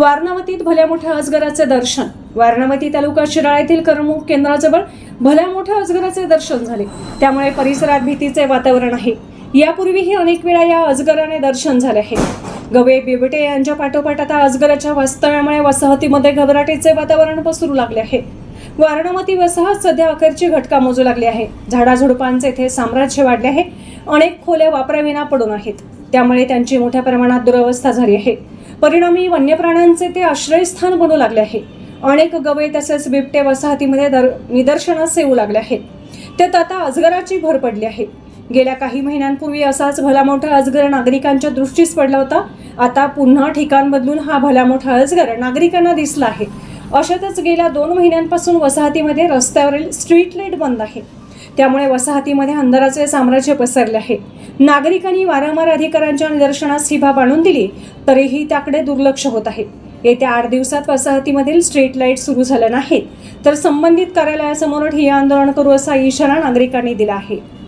वारणावतीत भल्या मोठ्या अजगराचे दर्शन. वारणावती तालुका शिराळा येथील करमणूक केंद्राजवळ भल्या मोठ्या अजगराचे दर्शन झाले. त्यामुळे परिसरात भीतीचे वातावरण आहे. यापूर्वीही अनेक वेळा या अजगराने दर्शन झाले आहे. गवे बिबटे यांच्या पाठोपाठ आता अजगराच्या वास्तव्यामुळे वसाहतीमध्ये घबराटीचे वातावरण पसरू लागले आहे. वारणावती वसाहत सध्या अखेरची घटका मोजू लागली आहे. झाडाझुडपांचे येथे साम्राज्य वाढले आहे. अनेक खोल्या वापराविना पडून आहेत. त्यामुळे त्यांची मोठ्या प्रमाणात दुरवस्था झाली आहे. परिणामी वन्य प्राण्यांचे ते आश्रयस्थान बनू लागले आहे. अनेक गवे तसेच बिबटे वसाहतीमध्ये दर निदर्शनास येऊ लागले आहेत. त्यात आता अजगराची भर पडली आहे. गेल्या काही महिन्यांपूर्वी असाच भला मोठा अजगर नागरिकांच्या दृष्टीस पडला होता. आता पुन्हा ठिकाण बदलून हा भला मोठा अजगर नागरिकांना दिसला आहे. अशातच गेल्या दोन महिन्यांपासून वसाहतीमध्ये रस्त्यावरील स्ट्रीट लाइट बंद आहे. त्यामुळे वसाहतीमध्ये अंधाराचे साम्राज्य पसरले आहे नागरिकांनी वारंवार अधिकाऱ्यांच्या निदर्शनास ही बाब आणून दिली तरीही त्याकडे दुर्लक्ष होत आहे. येत्या आठ दिवसात वसाहतीमधील स्ट्रीट लाइट सुरू झाल्या नाहीत तर संबंधित कार्यालयासमोर ठिय्या आंदोलन करू असा इशारा नागरिकांनी दिला आहे.